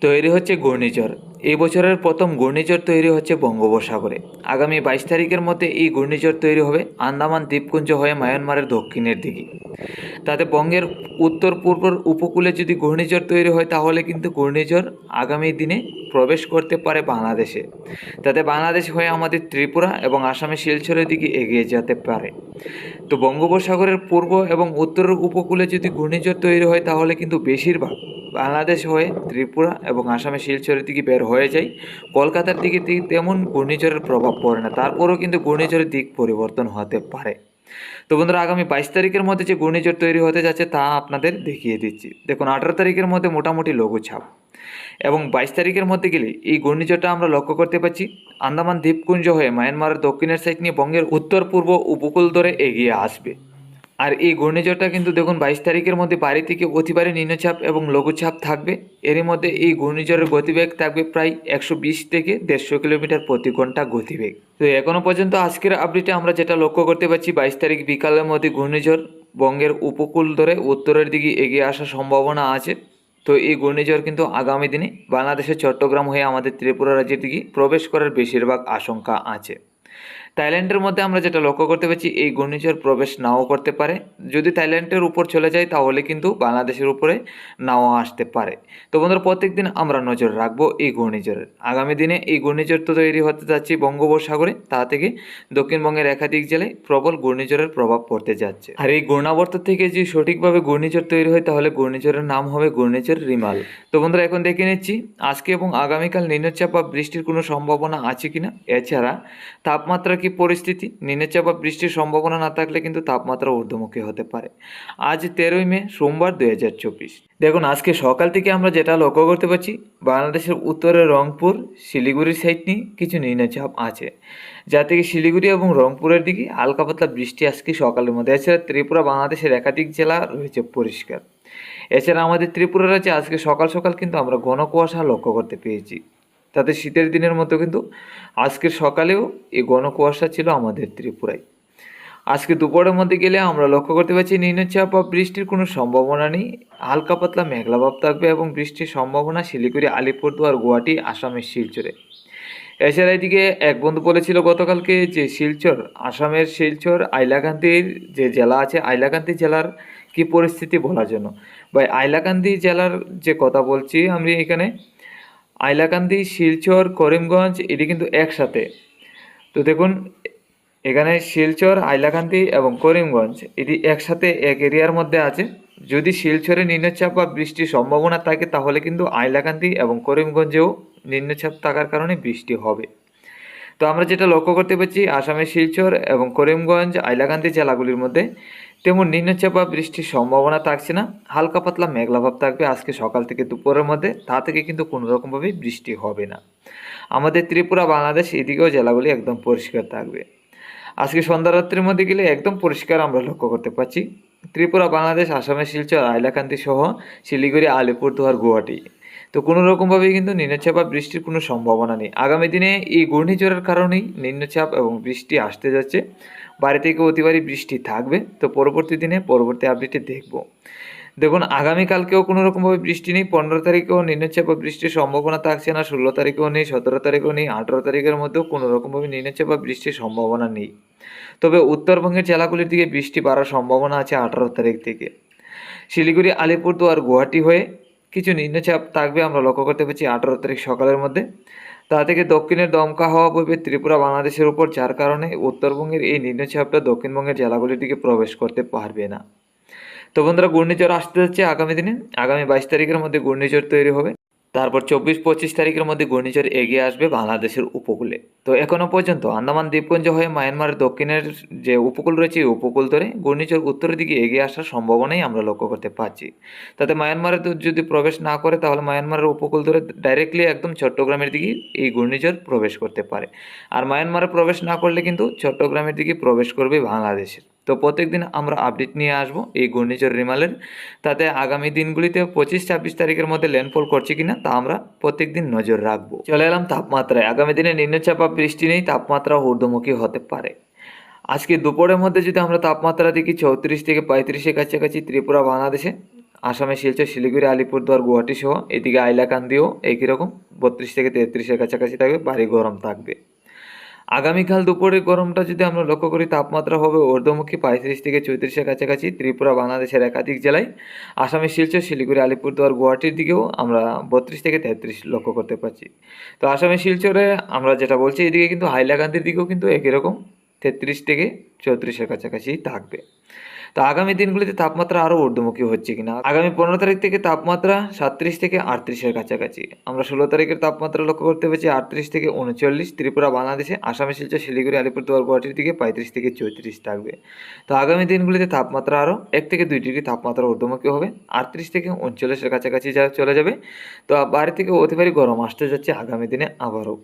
তৈরি হচ্ছে ঘূর্ণিঝড়। এই বছরের প্রথম ঘূর্ণিঝড় তৈরি হচ্ছে বঙ্গোপসাগরে। আগামী বাইশ তারিখের মধ্যে এই ঘূর্ণিঝড় তৈরি হবে আন্দামান দ্বীপপুঞ্জ হয়ে মায়ানমারের দক্ষিণের দিকে। তাতে বঙ্গের উত্তর, পূর্ব উপকূলে যদি ঘূর্ণিঝড় তৈরি হয়, তাহলে কিন্তু ঘূর্ণিঝড় আগামী দিনে প্রবেশ করতে পারে বাংলাদেশে। তাতে বাংলাদেশ হয়ে আমাদের ত্রিপুরা এবং আসামের শিলচরের দিকে এগিয়ে যেতে পারে। তো বঙ্গোপসাগরের পূর্ব এবং উত্তর উপকূলে যদি ঘূর্ণিঝড় তৈরি হয়, তাহলে কিন্তু বেশিরভাগ বাংলাদেশ হয়ে ত্রিপুরা এবং আসামের শিলচরের দিকে বের হয়ে যায় কলকাতার দিকে তেমন ঘূর্ণিঝড়ের প্রভাব পড়ে না। তারপরেও কিন্তু ঘূর্ণিঝড়ের দিক পরিবর্তন হতে পারে। তো বন্ধুরা, আগামী বাইশ তারিখের মধ্যে যে ঘূর্ণিঝড় তৈরি হতে যাচ্ছে তা আপনাদের দেখিয়ে দিচ্ছি। দেখুন, আঠারো তারিখের মধ্যে মোটামুটি লঘুচাপ এবং বাইশ তারিখের মধ্যে গেলে এই ঘূর্ণিঝড়টা আমরা লক্ষ্য করতে পারছি। আন্দামান দ্বীপপুঞ্জ হয়ে মায়ানমারের দক্ষিণের সাইড নিয়ে বঙ্গের উত্তর পূর্ব উপকূল ধরে এগিয়ে আসবে। আর এই ঘূর্ণিঝড়টা কিন্তু দেখুন বাইশ তারিখের মধ্যে বাড়ি থেকে অতিবারে নিম্নচাপ এবং লঘুচাপ থাকবে। এরই মধ্যে এই ঘূর্ণিঝড়ের গতিবেগ থাকবে প্রায় একশো বিশ থেকে দেড়শো কিলোমিটার প্রতি ঘণ্টা গতিবেগ। তো এখনও পর্যন্ত আজকের আপডেটে আমরা যেটা লক্ষ্য করতে পারছি, বাইশ তারিখ বিকালের মধ্যে ঘূর্ণিঝড় বঙ্গের উপকূল ধরে উত্তরের দিকে এগিয়ে আসার সম্ভাবনা আছে। তো এই ঘূর্ণিঝড় কিন্তু আগামী দিনে বাংলাদেশের চট্টগ্রাম হয়ে আমাদের ত্রিপুরা রাজ্যের দিকে প্রবেশ করার বেশিরভাগ আশঙ্কা আছে। থাইল্যান্ডের মধ্যে আমরা যেটা লক্ষ্য করতে পারছি, এই ঘূর্ণিঝড় প্রবেশ নাও করতে পারে। যদি থাইল্যান্ডের উপর চলে যায়, তাহলে কিন্তু বাংলাদেশের উপরে নাও আসতে পারে। তো বন্ধুরা প্রত্যেক দিন আমরা নজর রাখব এই ঘূর্ণিঝড়ের। আগামী দিনে এই ঘূর্ণিঝড় তো তৈরি হতে যাচ্ছে বঙ্গোপসাগরে, তা থেকে দক্ষিণবঙ্গের একাধিক জেলায় প্রবল ঘূর্ণিঝড়ের প্রভাব পড়তে যাচ্ছে। আর এই ঘূর্ণাবর্ত থেকে যদি সঠিকভাবে ঘূর্ণিঝড় তৈরি হয়, তাহলে ঘূর্ণিঝড়ের নাম হবে ঘূর্ণিঝড় রিমাল। তো বন্ধুরা, এখন দেখে নিচ্ছি, আজকে এবং আগামীকাল নিম্নচাপ বা বৃষ্টির কোনো সম্ভাবনা আছে কিনা? এছাড়া তাপমাত্রা কি পরিস্থিতি নিম্নচাপ বা বৃষ্টির সম্ভাবনা না থাকলে কিন্তু তাপমাত্রা ঊর্ধ্বমুখী হতে পারে। আজ তেরোই মে, সোমবার দুই হাজার চব্বিশ। দেখুন, আজকে সকাল থেকে আমরা যেটা লক্ষ্য করতে পারছি, বাংলাদেশের উত্তরে রংপুর, শিলিগুড়ির সাইড নিয়ে কিছু নিম্নচাপ আছে। যা থেকে শিলিগুড়ি এবং রংপুরের দিকে হালকা পাতলা বৃষ্টি আজকে সকালের মধ্যে। এছাড়া ত্রিপুরা, বাংলাদেশের একাধিক জেলা রয়েছে পরিষ্কার। এছাড়া আমাদের ত্রিপুরা রাজ্যে আজকে সকাল সকাল কিন্তু আমরা ঘন কুয়াশা লক্ষ্য করতে পেয়েছি। তাতে শীতের দিনের মতো কিন্তু আজকের সকালেও এই গণকুয়াশা ছিল আমাদের ত্রিপুরায়। আজকে দুপুরের মধ্যে গেলে আমরা লক্ষ্য করতে পারছি নিম্নচাপ বা বৃষ্টির কোনো সম্ভাবনা নেই। হালকা পাতলা মেঘলা ভাব থাকবে এবং বৃষ্টির সম্ভাবনা শিলিগুড়ি, আলিপুরদুয়ার, গুয়াহাটি, আসামের শিলচরে। এছাড়া এদিকে এক বন্ধু বলেছিল গতকালকে যে শিলচর, আসামের শিলচর আইলাকান্দির যে জেলা আছে আইলাকান্দি জেলার কি পরিস্থিতি বলার জন্য? বা আইলাকান্দি জেলার যে কথা বলছি আমি এখানে আইলাকান্দি, শিলচর, করিমগঞ্জ, এটি কিন্তু একসাথে। তো দেখুন, এখানে শিলচর, আইলাকান্দি এবং করিমগঞ্জ, এটি একসাথে এক এরিয়ার মধ্যে আছে। যদি শিলচরে নিম্নচাপ বা বৃষ্টির সম্ভাবনা থাকে, তাহলে কিন্তু আইলাকান্দি এবং করিমগঞ্জেও নিম্নচাপ থাকার কারণে বৃষ্টি হবে। তো আমরা যেটা লক্ষ্য করতে পারছি আসামের শিলচর এবং করিমগঞ্জ, আইলাকান্দি জেলাগুলির মধ্যে তেমন নিম্নচাপ বা বৃষ্টির সম্ভাবনা থাকছে না, হালকা পাতলা মেঘলাভাব থাকবে আজকে সকাল থেকে দুপুরের মধ্যে, তা থেকে কিন্তু কোনো রকমভাবে বৃষ্টি হবে না। আমাদের ত্রিপুরা, বাংলাদেশ এদিকেও জেলাগুলি একদম পরিষ্কার থাকবে। আজকে সন্ধ্যা রাত্রির মধ্যে গেলে একদম পরিষ্কার আমরা লক্ষ্য করতে পারছি। ত্রিপুরা, বাংলাদেশ, আসামের শিলচর আইলাকান্দি সহ শিলিগুড়ি, আলিপুরদুয়ার, গুয়াহাটি। তো কোনো রকমভাবেই কিন্তু নিম্নচাপ বা বৃষ্টির কোনো সম্ভাবনা নেই। আগামী দিনে এই ঘূর্ণিঝড়ের কারণেই নিম্নচাপ এবং বৃষ্টি আসতে যাচ্ছে। বাড়ি থেকে অতিবারই বৃষ্টি থাকবে। তো পরবর্তী দিনে পরবর্তী আপডেটে দেখব। দেখুন, আগামীকালকেও কোনো রকমভাবে বৃষ্টি নেই। পনেরো তারিখেও নিম্নচাপ বা বৃষ্টির সম্ভাবনা থাকছে না। ষোলো তারিখেও নেই, সতেরো তারিখেও নেই, আঠেরো তারিখের মধ্যেও কোনো রকমভাবে নিম্নচাপ বা বৃষ্টির সম্ভাবনা নেই। তবে উত্তরবঙ্গের জেলাগুলির দিকে বৃষ্টি বাড়ার সম্ভাবনা আছে আঠারো তারিখ থেকে। শিলিগুড়ি, আলিপুরদুয়ার, গুয়াহাটি হয়ে কিছু নিম্নচাপ থাকবে, আমরা লক্ষ্য করতে পারছি আঠারো তারিখ সকালের মধ্যে। তা থেকে দক্ষিণের দমকা হওয়া বইবে ত্রিপুরা বাংলাদেশের উপর, যার কারণে উত্তরবঙ্গের এই নিম্নচাপটা দক্ষিণবঙ্গের জেলাগুলির দিকে প্রবেশ করতে পারবে না। তো বন্ধুরা, ঘূর্ণিঝড় আসতে যাচ্ছে আগামী দিনে। আগামী বাইশ তারিখের মধ্যে ঘূর্ণিঝড় তৈরি হবে। তারপর চব্বিশ পঁচিশ তারিখের মধ্যে ঘূর্ণিঝড় এগিয়ে আসবে বাংলাদেশের উপকূলে। তো এখনও পর্যন্ত আন্দামান দ্বীপপুঞ্জ হয়ে মায়ানমারের দক্ষিণের যে উপকূল রয়েছে, এই উপকূল ধরে ঘূর্ণিঝড় উত্তরের দিকে এগিয়ে আসার সম্ভাবনাই আমরা লক্ষ্য করতে পারছি তাতে মায়ানমারে যদি প্রবেশ না করে, তাহলে মায়ানমারের উপকূল ধরে ডাইরেক্টলি একদম চট্টগ্রামের দিকে এই ঘূর্ণিঝড় প্রবেশ করতে পারে। আর মায়ানমারে প্রবেশ না করলে কিন্তু চট্টগ্রামের দিকে প্রবেশ করবে বাংলাদেশের। তো প্রত্যেকদিন আমরা আপডেট নিয়ে আসব এই ঘূর্ণিঝড় রিমালের। তাতে আগামী দিনগুলিতে পঁচিশ, ছাব্বিশ তারিখের মধ্যে ল্যান্ডফল করছে কিনা তা আমরা প্রত্যেকদিন নজর রাখব। চলে এলাম তাপমাত্রায়। আগামী দিনে নিম্নচাপ বৃষ্টি নেই, তাপমাত্রা ঊর্ধ্বমুখী হতে পারে। আজকে দুপুরের মধ্যে যদি আমরা তাপমাত্রা দেখি চৌত্রিশ থেকে পঁয়ত্রিশের কাছাকাছি ত্রিপুরা, বাংলাদেশে, আসামে, শিলচর, শিলিগুড়ি, আলিপুরদুয়ার, গুয়াহাটি সহ, এদিকে আইলাকান্দিও একই রকম, বত্রিশ থেকে তেত্রিশের কাছাকাছি থাকবে, ভারী গরম থাকবে। আগামীকাল দুপুরে গরমটা যদি আমরা লক্ষ্য করি, তাপমাত্রা হবে ঊর্ধ্বমুখী পঁয়ত্রিশ থেকে চৌত্রিশের কাছাকাছি। ত্রিপুরা, বাংলাদেশের একাধিক জেলায় আসামের শিলচর, শিলিগুড়ি, আলিপুরদুয়ার, গুয়াহাটির দিকেও আমরা বত্রিশ থেকে তেত্রিশ লক্ষ্য করতে পারছি। তো আসামের শিলচরে আমরা যেটা বলছি, এদিকে কিন্তু হাইলাকান্দির দিকেও কিন্তু একই রকম, তেত্রিশ থেকে চৌত্রিশের কাছাকাছি থাকবে। তো আগামী দিনগুলিতে তাপমাত্রা আরও ঊর্ধ্বমুখী হচ্ছে কিনা? আগামী পনেরো তারিখ থেকে তাপমাত্রা সাতত্রিশ থেকে আটত্রিশের কাছাকাছি। আমরা ষোলো তারিখের তাপমাত্রা লক্ষ্য করতে পেরেছি আটত্রিশ থেকে উনচল্লিশ, ত্রিপুরা, বাংলাদেশে, আসামে, শিলচর, শিলিগুড়ি, আলিপুরদুয়ার, গুয়াহাটির দিকে পঁয়ত্রিশ থেকে চৌত্রিশ থাকবে। তো আগামী দিনগুলিতে তাপমাত্রা আরও এক থেকে দুই ডিগ্রি তাপমাত্রা ঊর্ধ্বমুখী হবে। আটত্রিশ থেকে উনচল্লিশের কাছাকাছি যা চলে যাবে। তো বাইরে থেকে অতি গরম আসতে যাচ্ছে আগামী দিনে আবারও।